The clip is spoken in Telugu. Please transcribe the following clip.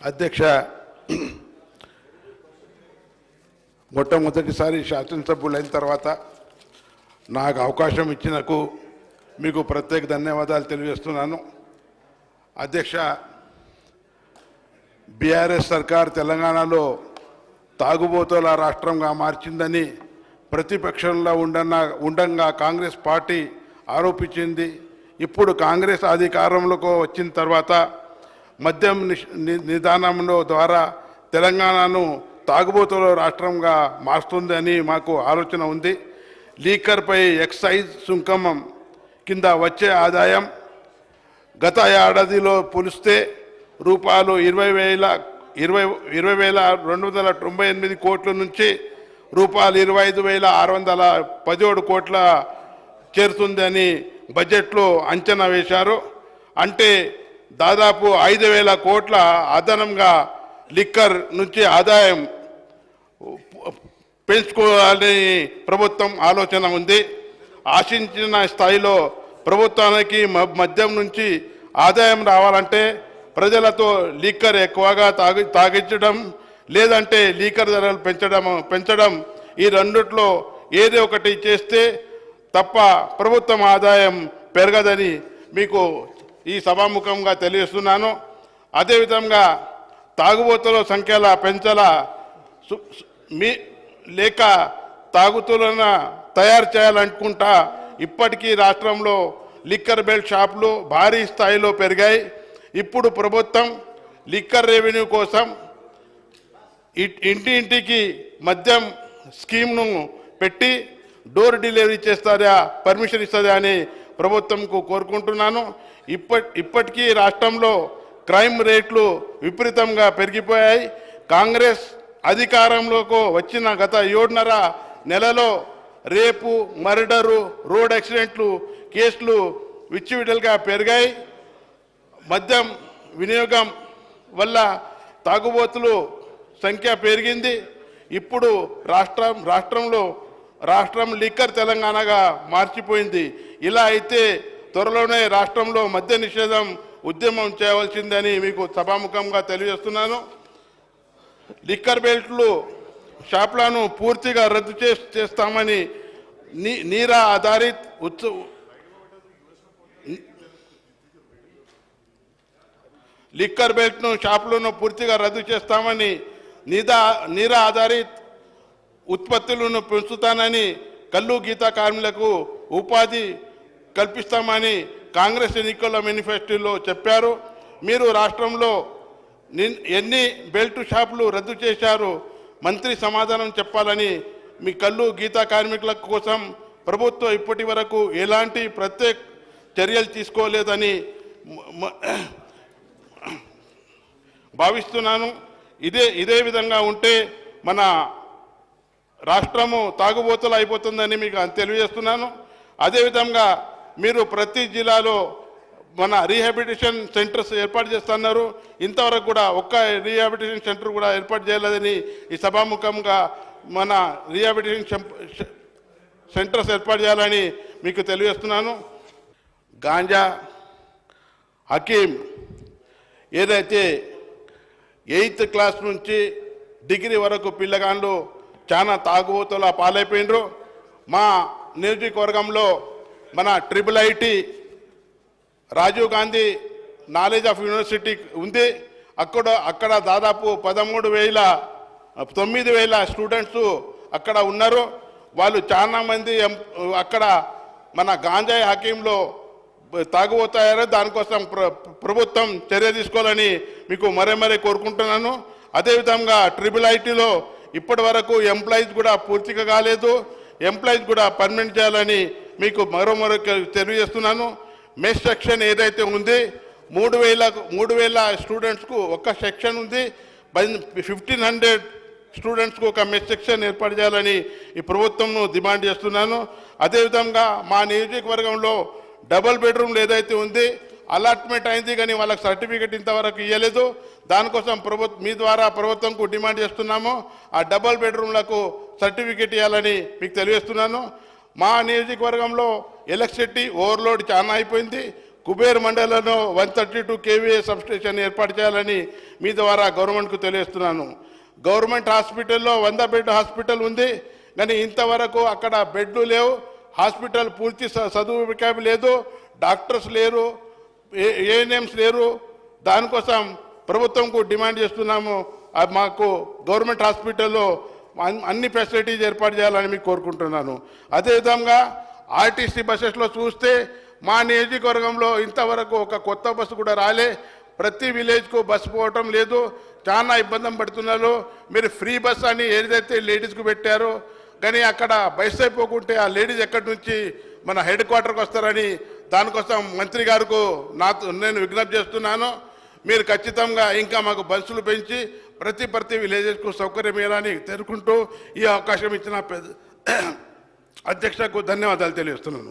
అధ్యక్ష మొట్టమొదటిసారి శాసనసభ్యులైన తర్వాత నాకు అవకాశం ఇచ్చినకు మీకు ప్రత్యేక ధన్యవాదాలు తెలియజేస్తున్నాను. అధ్యక్ష బీఆర్ఎస్ సర్కార్ తెలంగాణలో తాగుబోతుల రాష్ట్రంగా మార్చిందని ప్రతిపక్షంలో ఉండన్న ఉండంగా కాంగ్రెస్ పార్టీ ఆరోపించింది. ఇప్పుడు కాంగ్రెస్ అధికారంలోకి వచ్చిన తర్వాత మద్యం నిష్- ని- నిదానంలో ద్వారా తెలంగాణను తాగుబోతుల రాష్ట్రంగా మారుస్తుందని మాకు ఆలోచన ఉంది. లీకర్పై ఎక్సైజ్ సుంకం కింద వచ్చే ఆదాయం గత ఏడాదిలో పోలిస్తే రూపాయలు ఇరవై వేల ఇరవై ఇరవై వేల రెండు వందల తొంభై ఎనిమిది కోట్ల నుంచి రూపాయలు ఇరవై ఐదు వేల ఆరు వందల పదిహేడు కోట్ల చేరుతుందని బడ్జెట్లో అంచనా వేశారు. అంటే దాదాపు ఐదు వేల కోట్ల అదనంగా లిక్కర్ నుంచి ఆదాయం పెంచుకోవాలని ప్రభుత్వం ఆలోచన ఉంది. ఆశించిన స్థాయిలో ప్రభుత్వానికి మ- మద్యం నుంచి ఆదాయం రావాలంటే ప్రజలతో లీకర్ ఎక్కువగా తాగి తాగించడం లేదంటే లీకర్ ధరలు పెంచడం పెంచడం ఈ రెండిట్లో ఏదో ఒకటి చేస్తే తప్ప ప్రభుత్వం ఆదాయం పెరగదని మీకు ఈ సభాముఖంగా తెలియజేస్తున్నాను. అదేవిధంగా తాగుబోతుల సంఖ్యల పెంచల సు- మీ లేక తాగుతులను తయారు చేయాలనుకుంటా ఇప్పటికీ రాష్ట్రంలో లిక్కర్ బెల్ట్ షాపులు భారీ స్థాయిలో పెరిగాయి. ఇప్పుడు ప్రభుత్వం లిక్కర్ రెవెన్యూ కోసం ఇ- ఇంటి ఇంటికి మద్యం స్కీమ్ను పెట్టి డోర్ డెలివరీ చేస్తారా పర్మిషన్ ఇస్తుందా అని ప్రభుత్వంకు కోరుకుంటున్నాను. ఇప్పటి ఇప్పటికీ రాష్ట్రంలో క్రైమ్ రేట్లు విపరీతంగా పెరిగిపోయాయి. కాంగ్రెస్ అధికారంలోకి వచ్చిన గత ఏడున్నర నెలలో రేపు మర్డరు రోడ్ యాక్సిడెంట్లు కేసులు విచ్చివిడలుగా పెరిగాయి. మద్యం వినియోగం వల్ల తాగుబోతులు సంఖ్య పెరిగింది. ఇప్పుడు రాష్ట్రం రాష్ట్రంలో రాష్ట్రం లిక్కర్ తెలంగాణగా మార్చిపోయింది. ఇలా అయితే త్వరలోనే రాష్ట్రంలో మద్య నిషేధం ఉద్యమం చేయవలసిందని మీకు సభాముఖంగా తెలియజేస్తున్నాను. లిక్కర్ బెల్ట్లు షాప్లను పూర్తిగా రద్దు చే చేస్తామని నీ నీరా ఆధారిత్ ఉత్సవ లిక్కర్ బెల్ట్ను షాపులను పూర్తిగా రద్దు చేస్తామని నీదా నీరా ఆధారిత్ ఉత్పత్తులను పెంచుతానని కల్లు గీత కార్మికులకు ఉపాధి కల్పిస్తామని కాంగ్రెస్ ఎన్నికల మేనిఫెస్టోలో చెప్పారు. మీరు రాష్ట్రంలో నిన్- ఎన్ని బెల్ట్ షాపులు రద్దు చేశారు మంత్రి సమాధానం చెప్పాలని మీ కళ్ళు గీతా కార్మికుల కోసం ప్రభుత్వం ఇప్పటి వరకు ఎలాంటి ప్రత్యేక చర్యలు తీసుకోలేదని భావిస్తున్నాను. ఇదే ఇదే విధంగా ఉంటే మన రాష్ట్రము తాగుబోతులు అయిపోతుందని మీకు తెలియజేస్తున్నాను. అదేవిధంగా మీరు ప్రతి జిల్లాలో మన రీహాబిలిటేషన్ సెంటర్స్ ఏర్పాటు చేస్తున్నారు. ఇంతవరకు కూడా ఒక్క రీహాబిలిటేషన్ సెంటర్ కూడా ఏర్పాటు చేయలేదని ఈ సభాముఖంగా మన రీహాబిలిటేషన్ సెం- సెంటర్స్ ఏర్పాటు చేయాలని మీకు తెలియజేస్తున్నాను. గాంజా హకీం ఏదైతే ఎయిత్ క్లాస్ నుంచి డిగ్రీ వరకు పిల్లగాండ్లు చాలా తాగుబోతుల పాలైపోయినరు మా నియోజకవర్గంలో మన triple IT Rajiv Gandhi knowledge of university ఉంది. అక్కడ అక్కడ దాదాపు పదమూడు వేల తొమ్మిది వేల స్టూడెంట్స్ అక్కడ ఉన్నారు. వాళ్ళు చాలామంది అక్కడ మన గాంజాయి హకీంలో తాగుబోతాయారో దానికోసం ప్ర ప్రభుత్వం చర్య తీసుకోవాలని మీకు మరే మరీ కోరుకుంటున్నాను. అదేవిధంగా ట్రిపుల్ ఐటీలో ఇప్పటి వరకు ఎంప్లాయీస్ కూడా పూర్తిగా కాలేదు. ఎంప్లాయీస్ కూడా పర్మనెంట్ చేయాలని మీకు మరో మరో తెలియజేస్తున్నాను. మెస్ సెక్షన్ ఏదైతే ఉంది మూడు వేల మూడు వేల స్టూడెంట్స్కు ఒక సెక్షన్ ఉంది. ఫిఫ్టీన్ హండ్రెడ్ స్టూడెంట్స్కు ఒక మెస్ సెక్షన్ ఏర్పాటు చేయాలని ఈ ప్రభుత్వంను డిమాండ్ చేస్తున్నాను. అదేవిధంగా మా నియోజకవర్గంలో డబుల్ బెడ్రూమ్లు ఏదైతే ఉంది అలాట్మెంట్ అయింది కానీ వాళ్ళకి సర్టిఫికెట్ ఇంతవరకు ఇవ్వలేదు దానికోసం ప్రభుత్వం మీ ద్వారా ప్రభుత్వంకు డిమాండ్ చేస్తున్నాము. ఆ డబుల్ బెడ్రూమ్లకు సర్టిఫికెట్ ఇవ్వాలని మీకు తెలియజేస్తున్నాను. మా నియోజకవర్గంలో ఎలక్ట్రిసిటీ ఓవర్లోడ్ చాలా అయిపోయింది. కుబేర్ మండలంలో one thirty two KVA substation ఏర్పాటు చేయాలని మీ ద్వారా గవర్నమెంట్కు తెలియజేస్తున్నాను. గవర్నమెంట్ హాస్పిటల్లో వంద బెడ్ హాస్పిటల్ ఉంది. కానీ ఇంతవరకు అక్కడ బెడ్లు లేవు. హాస్పిటల్ పూర్తి స- చదువు లేదు. డాక్టర్స్ లేరు. ఏఎన్ఎంస్ లేరు. దానికోసం ప్రభుత్వంకు డిమాండ్ చేస్తున్నాము. మాకు గవర్నమెంట్ హాస్పిటల్లో అన్ని ఫెసిలిటీస్ ఏర్పాటు చేయాలని మీకు కోరుకుంటున్నాను. అదేవిధంగా ఆర్టీసీ బస్సెస్లో చూస్తే మా నియోజకవర్గంలో ఇంతవరకు ఒక కొత్త బస్సు కూడా రాలే. ప్రతి విలేజ్కు బస్సు పోవటం లేదు. చాలా ఇబ్బంది పడుతున్నారు. మీరు ఫ్రీ బస్ అని ఏదైతే లేడీస్కు పెట్టారో కానీ అక్కడ బస్ అయిపోకుంటే ఆ లేడీస్ ఎక్కడి నుంచి మన హెడ్ క్వార్టర్కి వస్తారని దానికోసం మంత్రి గారికి నాతో నేను విజ్ఞప్తి చేస్తున్నాను. మీరు ఖచ్చితంగా ఇంకా మాకు బస్సులు పెంచి ప్రతి ప్రతి విలేజెస్కు సౌకర్యమేయాలని తెలుకుంటూ ఈ అవకాశం ఇచ్చిన అధ్యక్షకు ధన్యవాదాలు తెలియజేస్తున్నాను.